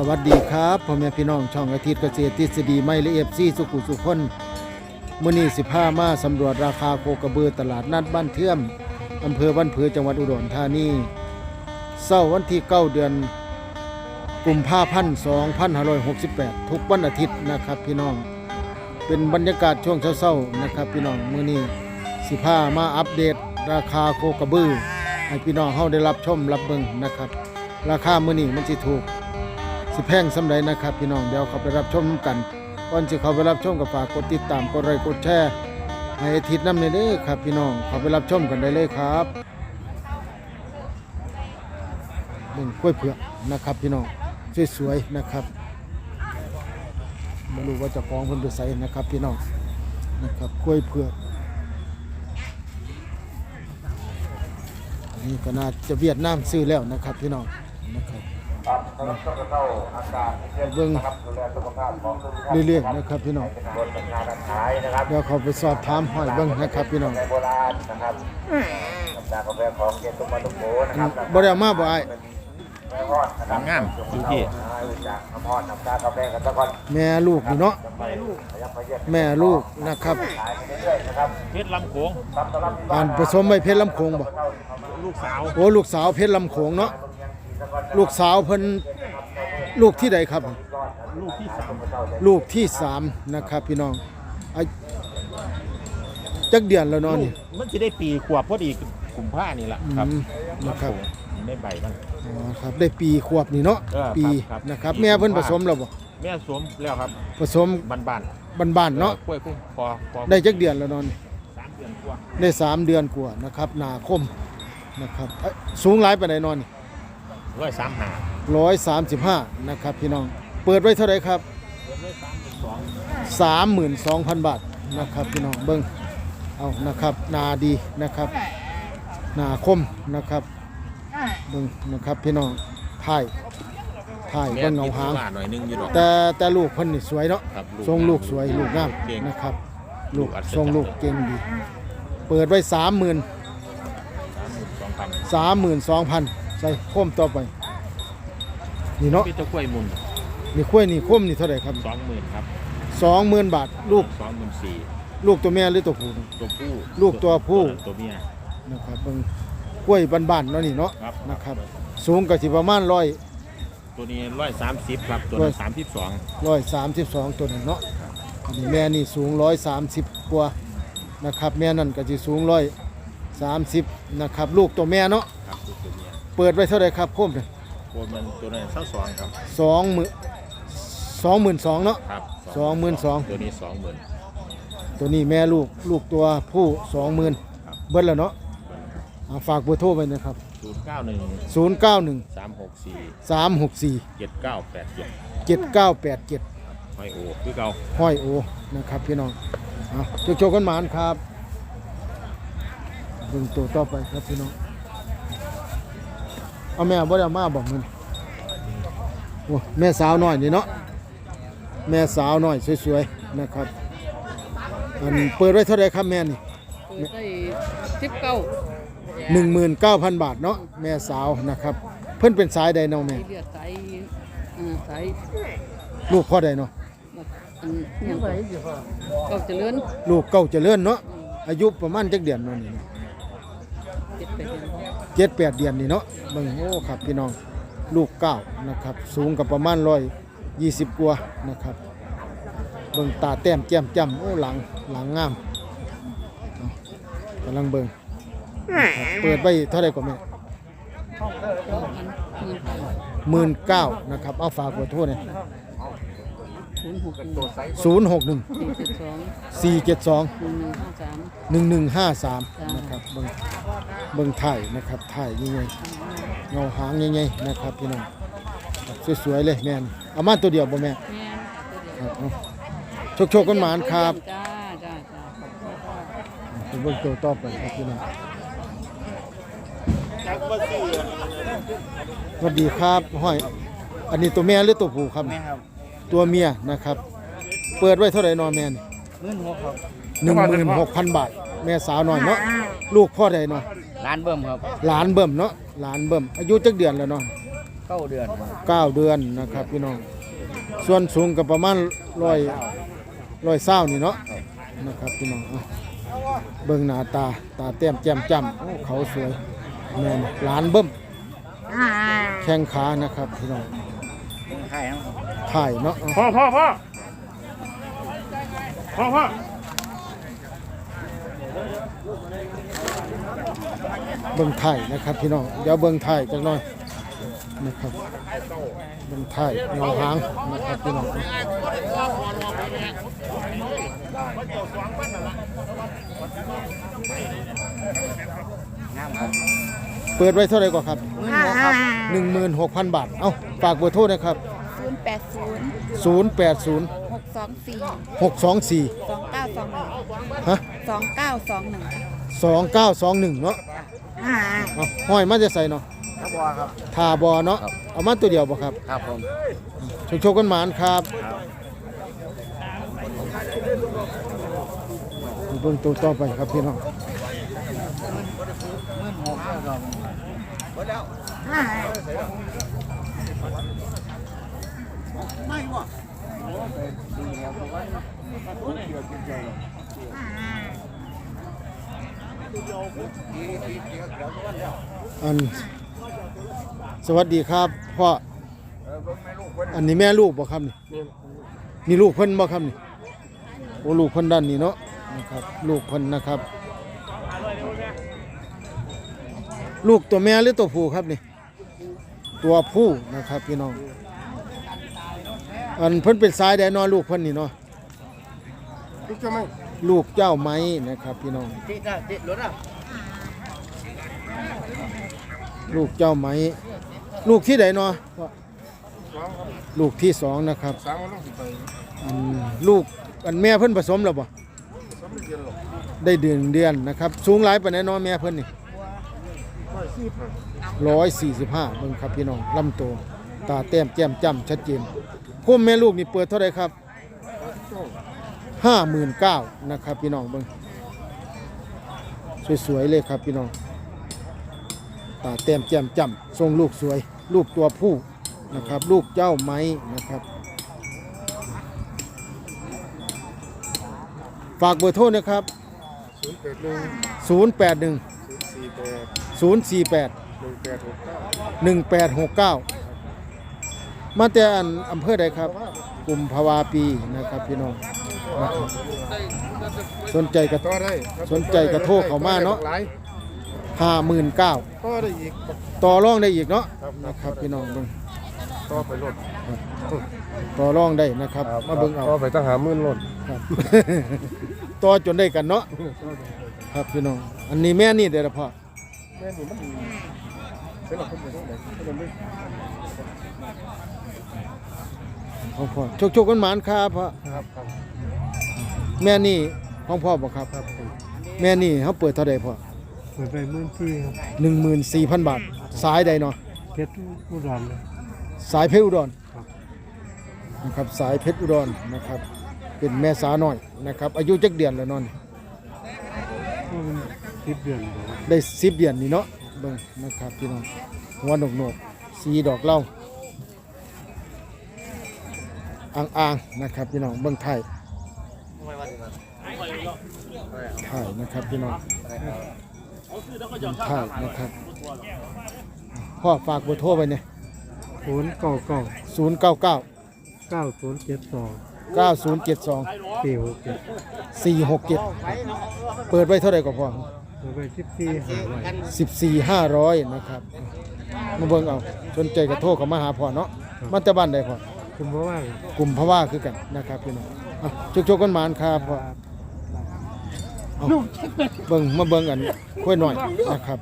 สวัสดีครับพ่อแม่พี่น้องช่องอาทิตย์เกษตรทฤษฎีไม่ละเอียดซี่สุขุสุขคนมื้อนี้สิพามาสำรวจราคาโคกระบือตลาดนัดบ้านเทื่อมอำเภอบ้านเผือจังหวัดอุดรธานีเศร้าวันที่9เดือนกุมภาพันธ์2568ทุกวันอาทิตย์นะครับพี่น้อง เป็นบรรยากาศช่วงเช้าๆนะครับพี่น้องมื้อนี้สิพามาอัปเดตราคาโคกระบือให้พี่น้องเฮาได้รับชมรับเบิ่งนะครับ ราคามื้อนี้มันสิถูก สิแพงสำใดนะครับ พี่น้องเดี๋ยวเขาไปรับชมกันก่อนจะเขาไปรับชมกับฝากกดติดตามกดไลค์กดแชร์ให้อาทิตย์น้ำในเด้ครับ พี่น้องเขาไปรับชมกันได้เลยครับเบิ่งกล้วยเผือกนะครับ พี่น้องสวยๆนะครับไม่รู้ว่าจะฟ้องเพิ่นไปใส่นะครับ พี่น้องนะครับกล้วยเผือกนนี่ก็น่าจะเวียดนามซื้อแล้วนะครับ พี่น้องนะครับ ครับกำลังต้องเข้าอาการเช่นเบิ่งนะครับดูแลสุขภาพของทุกท่านเรื่อยๆนะครับพี่น้องเป็นบนเป็นงานการขายนะครับเดี๋ยวเขาไปสอบถามห้อยเบิ้งนะครับพี่น้องในโบราณนะครับน้ำตาลกาแฟของเจตุมาตุโกนะครับบ่ได้เอามาบ่อ้ายแม่ฮอดนะครับงามดูพี่จากน้ำฮอดน้ำตาลกาแฟกันตะกอนแม่ลูกนี่เนาะไปยังไปเยี่ยมแม่ลูกนะครับขายไปเรื่อยๆนะครับเพชรลำโขงตามตลาดที่อ่านผสมไว้เพชรลำโขงบ่ลูกสาวโอ้ลูกสาวเพชรลำโขงเนาะ ลูกสาวเพิ่นลูกที่ใดครับ ลูกที่สามลูกที่สามนะครับ พี่น้องอาจักเดือนแล้วเนาะนี่มันจะได้ปีขวบพอดีกลุ่มผ้านี่แหละครับอืมนะครับได้ใบมัน อ๋อครับได้ปีขวบนี่เนาะเออครับปีครับ นะครับ แม่เพิ่นผสมแล้วบ่แม่สวมแล้วครับผสมบ้านบ้านบ้านๆเนาะกล้วยกุ้งพอพอได้จักเดือนแล้วเนาะนี่สามเดือนกว่าได้สามเดือนกว่านะครับหนาคมนะครับเอ้ยสูงหลายปานใดเนอน ร้อยสามหาร้อยสามสิบห้านะครับพี่น้อง เปิดไว้เท่าไหร่ครับเดือนร้อยสามสิบสองสามหมื่นสองพันบาทนะครับพี่น้องเบิ้งเอานะครับหนาดีนะครับหนาคมนะครับเบิ้งนะครับพี่น้องถ่ายถ่ายแม่เบิ้งเงาหางว่าหน่อยนึงอยู่หรอกแต่แต่ลูกเพิ่นนี่สวยเนาะครับทรงลูกสวยลูกงามเก่งนะครับ ลูลูกกอัศจรรย์ทรงลูกเก่งดี เปิดไว้สามหมื่นสองพันสามหมื่นสองพัน ใส่โคมต่อไป นี่เนาะพี่ตะกล้วยมุนนี่คุ้วยนี่โคมนี่เท่าไหร่ครับสองหมื่นครับสองหมื่นบาทลูกสองหมื่นสี่ลูกตัวแม่หรือตัวผู้ตัวผู้ลูกตัวผู้ตัวเมียนะครับเบิ่งกล้วยบ้านๆเนาะนี่เนาะครับนะครับ สูงก็สิประมาณร้อยตัวนี้ร้อยสามสิบครับตัวร้อนั้ยนสามสิบสองร้อยสามสิบสองตัวนั้นเนาะอันนี้แม่นี่สูงร้อยสามสิบกว่านะครับ แม่นั่นก็สิสูงร้อยสามสิบนะครับ ลูกตัวแม่เนาะครับลูกตัว เมียเปิดไว้เท่าไหร่ครับโคมเลยโคนมันตัวนั้นเท่าสองครับ สองหมื่นสองหมื่นสองเนาะ ครับสองหมื่นสอง ตัวนี้สองหมื่นตัวนี้แม่ลูกลูกตัวผู้สองหมื่นครับเบิ้ลแล้วเนาะอ่าฝากเบอร์โทรไว้นะครับศูนย์เก้าหนึ่งศูนย์เก้าหนึ่งสามหกสี่สามหกสี่เจ็ดเก้าแปดเจ็ดเจ็ดเก้าแปดเจ็ดห้อยโอคือเก่า ห้อยโอนะครับพี่น้องเอาโชคโชคกันหมานครับเบิ่งตัวต่อไปครับพี่น้อง เอาแม่บ่ได้เอามาบอกมันโอ้แม่สาวน้อยนี่เนาะแม่สาวน้อยสวยๆนะครับอันเปิดไว้เท่าไหรครับแม่นี่เปิดได้สิบเก้าหนึ่งหมื่นเก้าพันบาทเนาะแม่สาวนะครับ เพิ่นเป็นสายใดเนาะแม่เลือดใสเอ่อใสลูกพ่อใดเนาะแบบอันหยังก็เจริญลูกเก่าเจริญเนาะอายุประมาณจักเดือนเนาะนี่เจ็ดไปเดือน เจ็ดแปดเดือนนี่เนาะเบิ่งโอ้ครับพี่น้องลูกเก้านะครับ สูงกับประมาณร้อยยี่สิบกว่านะครับเบิ่งตาแต้มแก้มจ้ำโอ้หลังหลังงามเอากำลังเบิ่งนะครับเปิดไปเท่าไหร่ก็แม่สองพันหมื่นพันหมื่นเก้านะครับ เอาฝากขอโทษเนี่ย ศูนย์หกหนึ่งศูนย์หกหนึ่งสี่เจ็ดสองสี่เจ็ดสองหนึ่งหนึ่งห้าสาม หนึ่งหนึ่งห้าสามนะครับเบิ่งเบิ่งถ่ายนะครับถ่ายยังไงเงาหางยังไงนะครับพี่น้องสวยๆเลยแม่นเอามาตัวเดียวบ่แม่แม่ตัวเดียวครับเอาโชคๆกันหมานครับ จ้าจ้าจ้าขอบคุณค่ะเป็นเบิ่งตัวต่อไปครับพี่น้องสวัสดีครับห้อย อันนี้ตัวแม่หรือตัวผู้ครับ แม่ครับ ตัวเมียนะครับ เปิดไว้เท่าไหร่นอแม่นเงินหัวครับหนึ่งหมื่นหกพันบาท แม่สาวหน่อยเนาะลูกพ่อใดเนาะร้านเบิ่มครับหลานเบิ่มเนาะหลานเบิ่มอายุจักเดือนแล้วเนาะเก้าเดือนเก้าเดือนนะครับพี่น้อง ส่วนสูงก็ประมาณร้อยร้อยเศร้านี่เนาะนะครับพี่น้องเอาเบิ่งหน้าตาตาเต้มแจ่มจ้ำโอ้เขาสวยแม่นหลานเบิ่มแข้งขานะครับพี่น้องใช่ครับ ถ่ายเนาะเอาพ่อพ่อพ่อพ่อพ่อเบิ่งถ่ายนะครับพี่น้องเดี๋ยวเบิ่งถ่ายจักหน่อยนะครับเบิ่งถ่ายเงาหางนะครับพี่น้องเปิดไว้เท่าไหร่ก่อนครับ16,000บาท เอ้าฝากเบอร์โทรนะครับศู นย์แปดศูนย์080 หกสองสี่624สองเก้าสองหนึ่งฮะสองเก้าสองหนึ่ง2921 เนาะเอาห้อยมาจะใส่เนาะครับบอครับ ทาบอเนาะเอามาตัวเดียวบ่ครับครับผมโชคโชคกันหมานครับเบิ่งตัวต่อไปครับพี่น้อง อันสวัสดีครับพ่ออันนี้แม่ลูกบ่ครับนี่นี่ลูกเพิ่นบ่ครับนี่โอ้ลูกเพิ่นด้านนี้เนาะนะครับลูกเพิ่นนะครับ ลูกตัวแม่หรือตัวผู้ครับนี่ ตัวผู้นะครับพี่น้อง อันเพิ่นเป็นสายแดนเนอลูกเพิ่นนี่เนาะลูกเจ้าไม้นะครับพี่น้องติดนะติดรถอะลูกเจ้าไม้ลูกที่ไหนเนาะลูกที่สองนะครับอันลูกอันแม่เพิ่นผสมแล้วบ่ได้เดือนเดือนนะครับสูงหลายปานใดเนาะแม่เพิ่นนี่ร้อยสี่สิบห้าเบิ่งครับพี่น้องลำตัวตาแต้มแจ่มจ้ำชัดเจน คุ้มแม่ลูกนี่เปิดเท่าไหร่ครับห้าหมื่นเก้านะครับพี่น้องเบิ่งสวยๆเลยครับพี่น้องตาแต้มแจ่มจ้ำทรงลูกสวย ลูกตัวผู้นะครับ ลูกเจ้าไม้นะครับ ฝากเบอร์โทรนะครับ 081 048 1869 มาแต่อันอำเภอใดครับกลุ่มภาวาปีนะครับพี่น้องนะครับสนใจกระต่อได้สนใจกระโทรเข้ามาเนาะหลายห้าหมื่นเก้าต่อได้อีกต่อรองได้อีกเนาะนะครับพี่น้องเบิ่งต่อไปรถต่อรองได้นะครับ มาเบิ่งเอาต่อไปตั้งหาหมื่นรถครับต่อจนได้กันเนาะครับพี่น้องอันนี้แม่นี่เด้อละพ่อแม่นี่มันเป็นหลักคนไปทางไหนคนไม่ ของพ่อโชคโชคกันหมานครับพ่อครับครับแม่นี่ของพ่อบ่ครับ ครับแม่นี่เขาเปิดเท่าใดพ่อเปิดไปหมื่นที่ครับหนึ่งหมื่นสี่พันบาท สายใดเนาะเพชรอุดรเลย สายเพชรอุดรครับ นะครับสายเพชรอุดรนะครับ เป็นแม่สาหน่อยนะครับ อายุจักเดือนแล้วเนอน ก็มันสิบเดือนเลยได้สิบเดือนนี่เนาะเบิ่งนะครับพี่น้องหัวหนกหนกๆสีดอกเหล่า อ่างๆนะครับพี่น้องเบิ่งไทยไทยนะครับพี่น้องไทยนะครับพ่อฝากเบอร์โทรไปเนี่ยศูนย์เก้าเก้าศูนย์เก้าเก้าเก้าศูนย์เจ็ดสองเก้าศูนย์เจ็ดสองสี่หกเจ็ดสี่หกเจ็ดเปิดไว้เท่าไหร่ก็พอเปิดไปสิบสี่หาไว้สิบสี่ห้าร้อยนะครับมาเบิ่งเอาสนใจกระโทรเขามาหาพ่อเนาะมันจะบ้านใดพ่อ คุณเพราะว่ากลุ่มพะว่าคือกันนะครับพี่น้องเอาชุกๆกันหมานครับพ่อเอาเบิ่งมาเบิ่งกันค่อยหน่อยนะครับ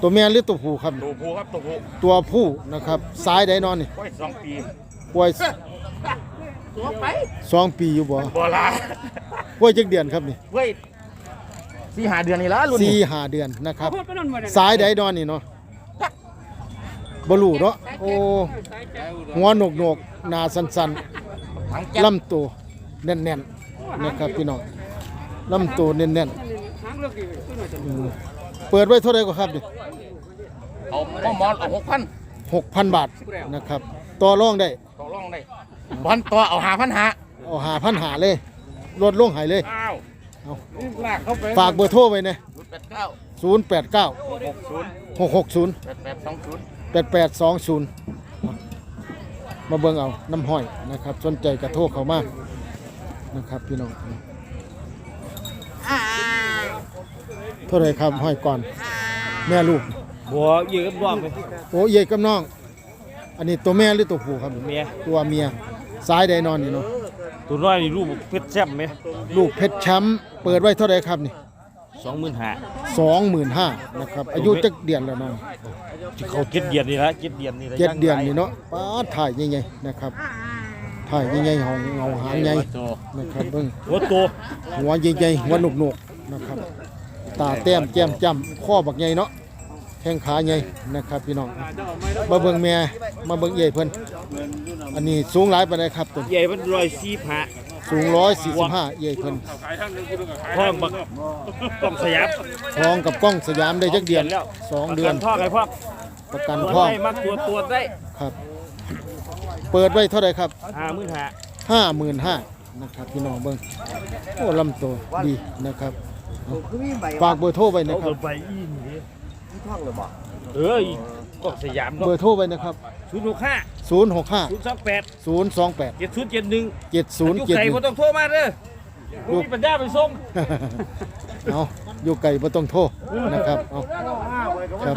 ตัวแม่หรือตัวผู้ครับ ตัวผู้ครับตัวผู้ตัวผู้นะครับซ้ายใดนอนนี่ไว้สองปีป่วยสองปีอยู่บ่บ่ละป่วยจักเดือนครับนี่เว้ยสี่หาเดือนนี่ละรุ่นสี่นี้ห้าเดือนนะครับซ้ายใดนอนนี่เนาะ บลูเนาะโอ้หัวหนกหนกๆหนาสันสันทั้งๆแก๊ปลำตัวแน่นๆนะครับพี่น้องลำตัวแน่นๆอืมเปิดไว้เท่าไหร่ก็ครับนี่เอาหมอหมอนเอาหกพัน6,000บาทนะครับต่อรองได้ต่อรองได้บอลต่อเอาหาพันหาเอาหาพันหาเลยลดลงใหายเลยอ้าวเอาลากเข้าไปฝากเบอร์โทรไว้นะศูนย์แปดเก้า089หกศูนย์660แปดแปดสองศูนย์ 8820 มาเบิ่งเอาน้ำห้อยนะครับ สนใจกระโทรเข้ามานะครับพี่น้องเท่าไหรครับห้อยก่อน แม่ลูกบัวยืมรอบไปโอ้เย่กับน้อง อันนี้ตัวแม่หรือตัวผู้ครับเมียตัวเมียซ้ายใดนอนนี่เนาะตัวน้อยนี่รูปเพชรแซ่บไหมลูกเพชรช้ำเปิดไว้เท่าไหรครับนี่สองหมื่นห้าสองหมื่นห้านะครับ อายุจักเดือนแล้วน้อง เขาเจ็ดเดือนนี่ละเจ็ดเดือนนี่ละเจ็ดเดือนนี่เนาะป้าดถ่ายใหญ่ๆนะครับถ่ายใหญ่ๆเงาเงาหางใหญ่นะครับเบิ่งหัวโตหัวใหญ่ๆหัวหนุกๆนะครับ ตาแต้มแก้มจ้ำข้อบักใหญ่เนาะแข้งขาใหญ่นะครับพี่น้องมาเบิ่งแม่มาเบิ่งเย่เพิ่นอันนี้สูงหลายปานใดครับตัวนี้ใหญ่มันร้อยสี่ผาสูงร้อยสี่สิบห้าเย่เพิ่นพ่อบักต้องสยามทองกับกล้องสยามได้จักเดือนแล้วสองเดือนพ่อไงพ่อ ประกันตัวทองได้มักตัวตัวได้ครับ เปิดไว้เท่าไหร่ครับห้าหมื่นห้าห้าหมื่นห้านะครับพี่น้องเบิ้งโอ้ลำตัวดีนะครับฝากเบอร์โทรไว้นะเขาครัเกิบ ดไปอีนนี่เอออีกก็สยามเบอร์โทรไว้นะครับ ศูนย์หกห้า0 6 ศูนย์สองแปด5 0 2 8 เจ็ดศูนย์เจ็ดหนึ่ง7 0อยู่ไก่บ่7ต้องโทรมาเด้อลูกปัญญาไปส่ง1เอา อยู่ไก่บ่ต้องโทรนะครับเอาครับ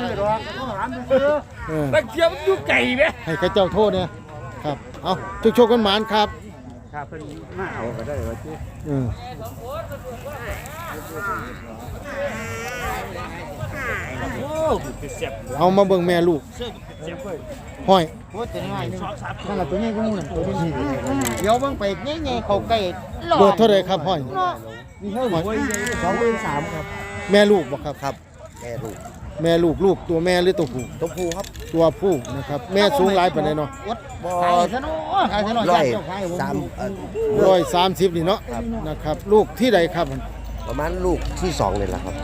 เออนักเที่ยวมันอยู่ไก่ไหมให้เข้าเจ้าโทษเนี่ยครับเอาชุกโชคกันหมานครับครับเพิ่นมาเอาก็ได้ว่าจิเออโอ้เป็นแซ่บเอามาเบิ่งแม่ลูกเสื้อแซ่บห้อยสองสามนั่นแหละตัวนี้ก็มูนตัวนี้เดี๋ยวเบิ่งไปแง่ๆเขาใกล้เปิดเท่าไหร่ครับห้อย มีเท่าไหร่สองหมื่นสามครับ แม่ลูกบ่ครับครับ แม่ลูกแม่ลูกลูกตัวแม่หรือตัวผู้ตัวผู้ครับตัวผู้นะครับแม่สูงหลายปานใดเนาะบ่ขายซะเนาะขายซะเนาะร้อยเจ้าขายผมสามเอ่อร้อยสามสิบนี่เนาะนะครับ ลูกที่ใดครับประมาณลูกที่สองเลยล่ะครับ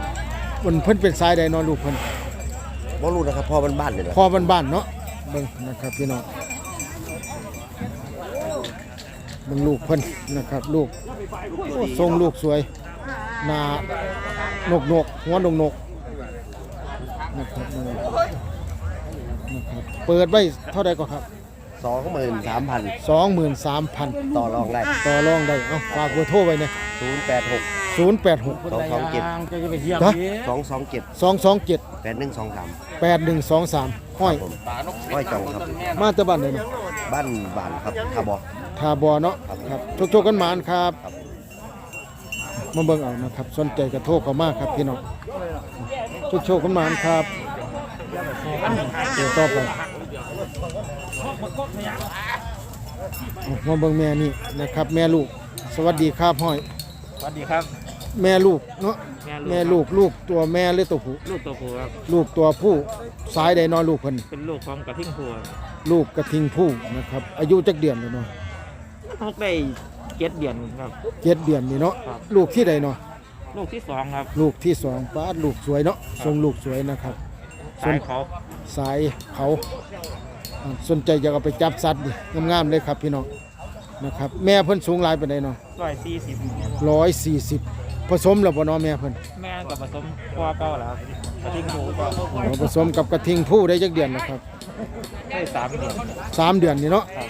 มันเพิ่นเป็นสายใดเนาะลูกเพิ่นบ่รู้นะครับพ่อบ้านๆนี่แหละพ่อบ้านๆเนาะเบิ่งนะครับพี่น้อง เบิ่งลูกเพิ่นนะครับ ลูกโอ้ทรงลูกสวยหน้านกนกๆหัวนกนกๆนะครับเบิ่งนะครับเปิดไว้เท่าใดก็ครับ สองหมื่นสามพัน23,000 ต่อรองได้ต่อรองได้เอาฝากเบอร์โทรไว้นะศูนย์แปดหก086 สองสองเจ็ดจะไปเที่ยวฮะสองสองเจ็ด227 แปดหนึ่งสองสาม8123 ห้อยผมห้อยจองครับ มาจากบ้านไหนเนาะบ้านบานครับคาบอ ทาบอเนาะครับโชคๆกันหมานครับมาเบิ่งเอานะครับสนใจกระโทรเข้ามาครับพี่น้องโชคๆกันหมานครับเดี๋ยวต่อไปเอามาเบิ่งแม่นี่นะครับ แม่ลูก สวัสดีครับห้อย สวัสดีครับ แม่ลูกเนาะแม่ลูกลูกตัวแม่หรือตัวผู้ลูกตัวผู้ครับลูกตัวผู้สายใดเนอนลูกเพิ่นเป็นลูกของกระทิงผัวลูกกระทิงผู้นะครับ อายุจักเดือนแล้วเนาะ เขาได้เจ็ดเดือนครับ เจ็ดเดือนนี่เนาะครับ ลูกที่ใดเนาะลูกที่สองครับลูกที่สองป้าดลูกสวยเนาะทรงลูกสวยนะครับ สายเขาสายเขาอ่าสนใจอยากเอาไปจับสัตว์ดิงามๆเลยครับพี่น้องนะครับ แม่เพิ่นสูงหลายปานใดเนาะร้อยสี่สิบร้อยสี่สิบผสมแล้วบ่เนาะแม่เพิ่นแม่กับผสมพ่อเก้าแล้วครับกระทิงหมูก็อ๋อผสมกับกระทิงผู้ได้จักเดือนนะครับได้สามเดือนสามเดือนนี่เนาะครับ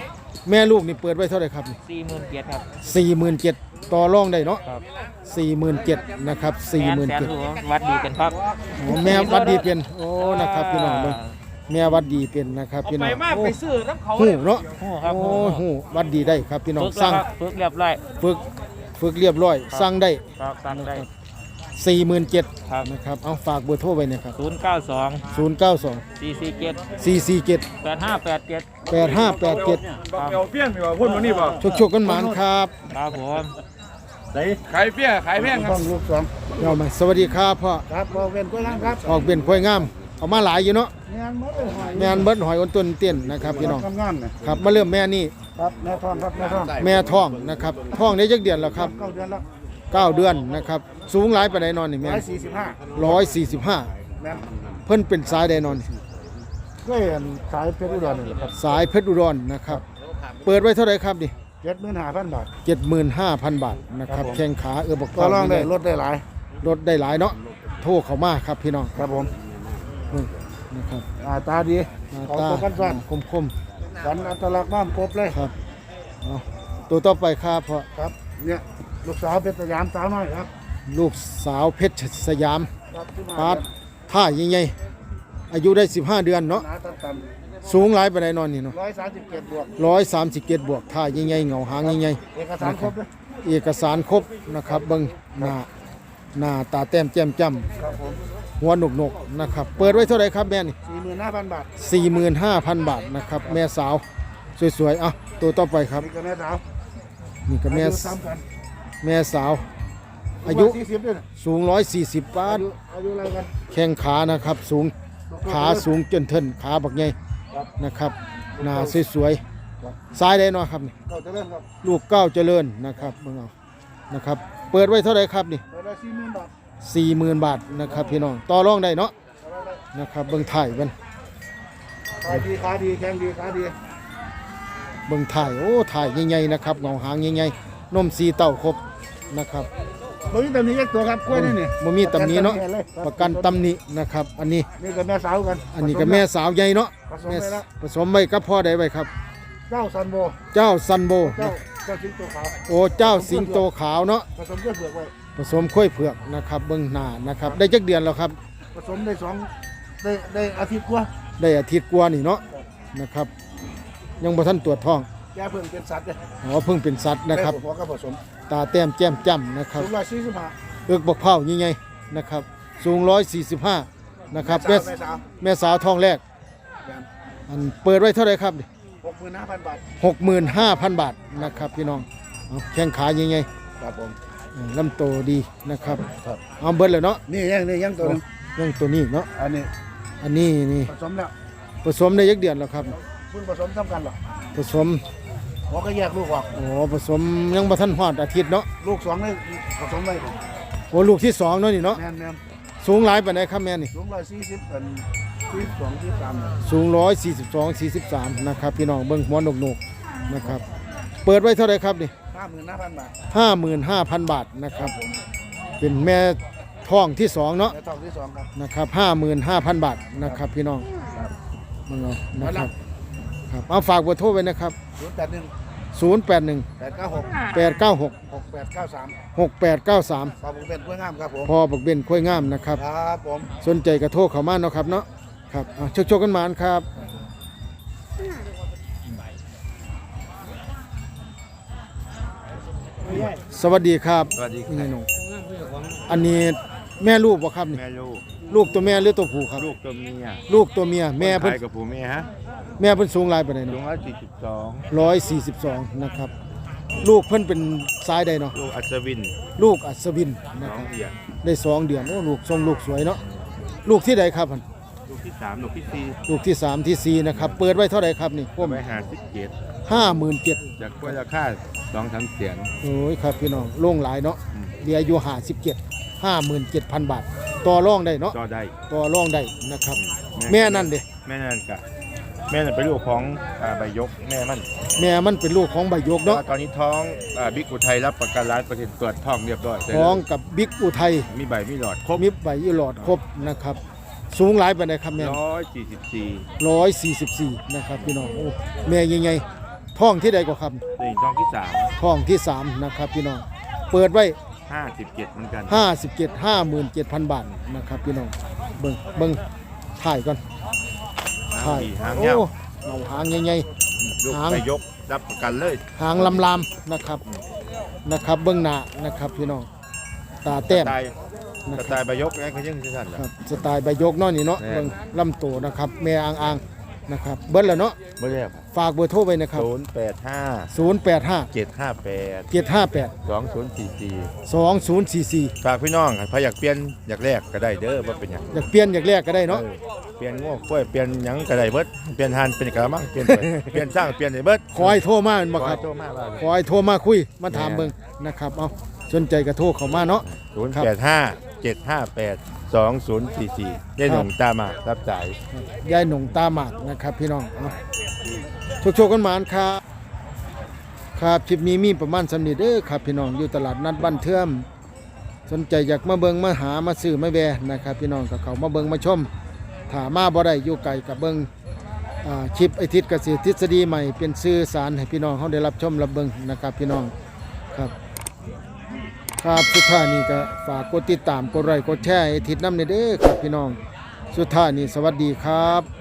แม่ลูกนี่เปิดไว้เท่าไหร่ครับสี่หมื่นเจ็ดครับสี่หมื่นเจ็ดต่อรองได้เนาะครับสี่หมื่นเจ็ดนะครับสี่หมื่นแสนเจ็ดหลวงวัดดีกันครับแม่วัดดีเป็นโอ้นะครับพี่น้องเบิ่งแม่วัดดีเป็นนะครับพี่น้องไปมาโอ้ไปซื้อน้ำเขาหูเนาะโอ้ครับโอ้หูวัดดีได้ครับพี่น้องฝึกสร้างแล้วครับฝึกเรียบร้อยฝึกฝึกเรียบร้อยสั่งได้ครับสั่งได้ สี่หมื่นเจ็ดครับ นะครับ เอาฝากเบอร์โทรไว้นะครับศูนย์เก้าสองศูนย์เก้าสองสี่สี่เจ็ดสี่สี่เจ็ดแปดห้าแปดเจ็ดแปดห้าแปดเจ็ดเอาเปี้ยนดีกว่าพูดมานี่ป่ะชุกชกๆกันหมานครับครับผมขายเปี้ยขายแพงครับเรามาสวัสดีครับพ่อครับบอกเป็นกุ้ยล่างครับออกเป็นควายงาม เอามาหลายอยู่เนาะงานมดเลยหอยแม่นเบิดหอยอ้นต้นเตี้ยนนะครับพี่น้องงานนะครับมาเริ่มแม่นี่ครับแม่ทองครับแม่ทองแม่ท้องนะครับท้องได้จักเดือนแล้วครับเก้าเดือนแล้ว เก้าเดือนนะครับ สูงหลายปานใดนอนนี่แม่ร้อยสี่สิบห้าร้อยสี่สิบห้าแม่นเพิ่นเป็นสายใดนอนเเคยอันขายเพชรอุดรนี่แหละครับสายเพชรอุดรนะครับ เปิดไว้เท่าไหร่ครับดิเจ็ดหมื่นห้าพันบาท 75,000 บาทนะครับ ครับผม แข้งขาเออบอกก็ลองได้ลดได้หลายรถได้หลายเนาะโทรเข้ามาครับพี่น้องครับผมอืมนะครับอ่าตาดีหน้าเอาตาตัวกันสั้นคมคมสันอัตลักษณ์น้ำครบเลยๆครับเอาตัวต่อไปครับเพราะครับเนี่ย ลูกสาวเป็นสยามสาวน้อยครับลูกสาวเพชรสยามครับที่มาปาดท่าใหญ่ๆอายุได้ 15 เดือนเนาะหนาตันตันสูงหลายปานใดนอนนี่เนาะร้อยสามสิบเจ็ดบวก137บวกท่าใหญ่ๆเหงาหางใหญ่เอกสารครบเลยๆเอกสารครบนะครับเบิ่งหน้าหน้าตาแต้มแจ่มจ้ำครับผมหัวหนกๆนะครับเปิดไว้เท่าไหร่ครับแม่นี่ สี่หมื่นห้าพันบาท45,000 บาทนะครับแม่สาว สวยๆอะตัวต่อไปครับนี่ก็แม่สาวนี่ก็แม่อายุซ้ำกัน แม่สาว อายุสี่สิบด้วยนะสูง 140ปาอาดยุอายุอะไรกัน แข้งขานะครับ สูงขาสูงจนเทินขาบักใหญ่ครับนะครับหน้าสวยๆซ้ายได้เนาะครับนี่เราจะเริ่มครับลูกเก้าวเจริญนะครับเบิ่งเอานะครับ เปิดไว้เท่าไหร่ครับนี่เราได้สี่หมื่นบาท40,000 บาทนะครับพี่น้องต่อรองได้เนาะเราได้นะครับเบิ่งถ่ายมันขายดีขายดีแข่งดีขายดีเบิ่งถ่ายโอ้ถ่ายใหญ่ๆนะครับเงาหางใหญ่ๆนมสีเต้าครบ นะครับตรงนี้ตำหนิยักตัวครับกล้วยนี่นี่บ่มีตำหนิเนาะเลยประกันตำหนินะครับ อันนี้นี่ก็แม่สาวกันอันนี้ก็แม่สาวใหญ่เนาะผสมแม่ไปแล้วผสมไว้กับพ่อใดไว้ครับ เจ้าซันโบเจ้าซันโบเจ้าเจ้าสิงโตขาวโอ้เจ้าสิงโตขาวเนาะผสมเลือดเผือกไว้ผสมข้อยเผือกนะครับ เบิ่งหน้านะครับ ได้จักเดือนแล้วครับ ผสมได้สองได้ได้อาทิตย์กว่าได้อาทิตย์กว่านี่เนาะนะครับ ยังบ่ทันตรวจท้อง แกเพิ่งเป็นสัตว์เลยอ๋อเพิ่งเป็นสัตว์นะครับได้หัวกับผสมตาแต้มแจ่มจ้ำนะครับ สูงร้อยสี่สิบห้าเอิกบกเผาใหญ่ๆนะครับ สูง145นะครับแม่แม่สาวแม่สาวท้องแรกอันเปิดไว้เท่าไหร่ครับหกหมื่นห้าพันบาท65,000บาทนะครับพี่น้องเอาแข้งขาใหญ่ครับผมๆอืมลำโตดีนะครับเอาเบิดเลยเนาะนี่ยังนี่ยังตัวหนึงเรื่องตัวนี้เนาะอันนี้อันนี้นี่ผสมแล้วผสมได้ยักเดือนแล้วครับเพิ่งผสมทำกันหรอผสม หัวก็แยกลูกออกอ๋อผสมยังบ่ทันฮอดอาทิตย์เนาะลูกสองนี่ผสมไว้โอ้ลูกที่สองเนาะนี่เนาะแม่นแม่นสูงหลายปานใดครับแม่นี่ สูงร้อยสี่สิบเป็นสี่สองสี่สามเนี่ยสูง 142 43 นะครับ พี่น้องเบิ่งหัวหนกๆนะครับ เปิดไว้เท่าไหร่ครับนี่ ห้าหมื่นห้าพันบาท55,000 บาทนะครับ เป็นแม่ท้องที่สองเนาะและทองที่สองครับ นะครับ55,000 บาทนะครับ พี่น้องมึงเอานะครับ ครับเอาฝากเบอร์โทรไว้นะครับ ศูนย์แปดหนึ่ง081 แปดเก้าหก896 หกแปดเก้าสาม6893 ขอบคุณเป็นกล้วยงามครับผม พอบักเบนค่อยงามนะครับ ครับผม สนใจกระโทรเข้ามาเนาะครับเนาะครับอะโชคๆกันมานครับสวัสดีครับสวัสดีคนี่รับหนูอันนี้แม่ลูกบ่ครับนี่แม่ลูกลูกตัวแม่หรือตัวผู้ครับ ลูกตัวเมียลูกตัวเมียแม่เพิ่นไทยกับผู้เมียฮะ แม่เพิ่นสูงหลายปานใดลุเนาะงร้อยสี่สิบสอง142นะครับ ลูกเพิ่นเป็นซ้ายใดเนาะลูกอัศวินลูกอัศวินนะน้อครังบเอียดได้สองเดือนโอ้ลูกทรงลูกสวยเนาะลูกที่ใดครับหั่นลูกที่สามลูกที่สี่ลูกที่สามที่สี่นะครับเปิดไว้เท่าไหร่ครับนี่ผมไปหาสิบเจ็ดห้าหมื่นเจ็ดจากกล้วยราคาสองสามเสียนโอ้ยครับพี่น้องโล่งหลายเนาะอืม เดียอยู่ห้าสิบเจ็ดห้าหมื่นเจ็ดพันบาท ต่อรองได้เนาะก็ได้ต่อรองได้นะครับ แม่นั่นเด้แม่นั่นกะ แม่นั่นเป็นลูกของอ่าใบยกแม่มันแม่มันเป็นลูกของใบยกแต่เนาะว่าตอนนี้ท้องอ่าบิ๊กอุทัยรับประกันร้านเปอร์เซ็นต์เกิดท้องเรียบร้อยได้เลยท้องกับบิ๊กอุทัยมีใบมีหลอดครบมิบใบอีหลอดครบนะครับ สูงหลายไปไหนใดครับแม่ร้อยสี่สิบสี่ร้อยสี่สิบสี่นะครับพี่น้องโอ้แม่ยังไงท้องที่ใดก็ครับตีท้องที่สามท้องที่สามนะครับพี่น้องเปิดไว้ ห้าสิบเจ็ดเหมือนกันห้าสิบเจ็ดห้าหมื่นเจ็ดพันบาทนะครับพี่น้องเบิ้งเบิ้งถ่ายก่อน หางถ่ายดีหางโอ้เงี้ยวเงาหางใหญ่ลูกหางใบยกรับประกันเลยๆหางลำๆนะครับนะครับ เบิ้งหน้านะครับพี่น้องตาแต้มสไตล์นะสคไตรับล์ใบยกไงเขายังสั้นๆแหละ ครับสไตล์ใบยกเนาะนี่เนาะแม่น เบิ้งลำโตนะครับแม่อ่างๆ นะครับเบิ้ลแล้วเนาะไม่ใช่ครับฝากเบอร์โทรไว้นะครับ ศูนย์แปดห้า085 เจ็ดห้าแปด758 สองศูนย์สี่สี่2044 ฝากพี่น้องใครอยากเปลี่ยนอยากแลกก็ได้เด้อว่าเป็นหยังอยากเปลี่ยนอยากแลกก็ได้เนาะ ออเปลี่ยนง้วกล้วยเปลี่ยนหยังก็ได้เบิดเปลี่ยนหันเป็นกระมังเปลี่ยนไปเปลี่ยนสร้างเปลี่ยนได้เบิดขอให้โทรมาแม่นบ่ครับโตมากว่าขอให้โทรมาคุยมาถามเบิ่งนะครับ เอาสนใจก็โทรเข้ามาเนาะ ศูนย์แปดห้า เจ็ดห้าแปดสองศูนย์สี่สี่ยายหนงตามมารับสาย ยายหนงตาหมากนะครับพี่น้องเอาโชคๆกันหมานครับ ครับคลิปนี้มีประมาณสำนิเด้อครับพี่น้องอยู่ตลาดนัดบ้านเทื่อม สนใจอยากมาเบิงมาหามาซื้อมาแวนะครับ พี่น้องกับเขามาเบิงมาชมถามาบ่ได้อยู่ไกลกับเบิงอ่าคลิปไอทิศเกษตรทฤษฎีใหม่เป็นสื่อสารให้พี่น้องเขาได้รับชมรับเบิงนะครับพี่น้องครับ ครับสุดท้ายนี้ก็ฝากกดติดตามกดไลค์กดแชร์ไอทิศน้ำเด้อครับพี่น้อง สุดท้ายนี้สวัสดีครับ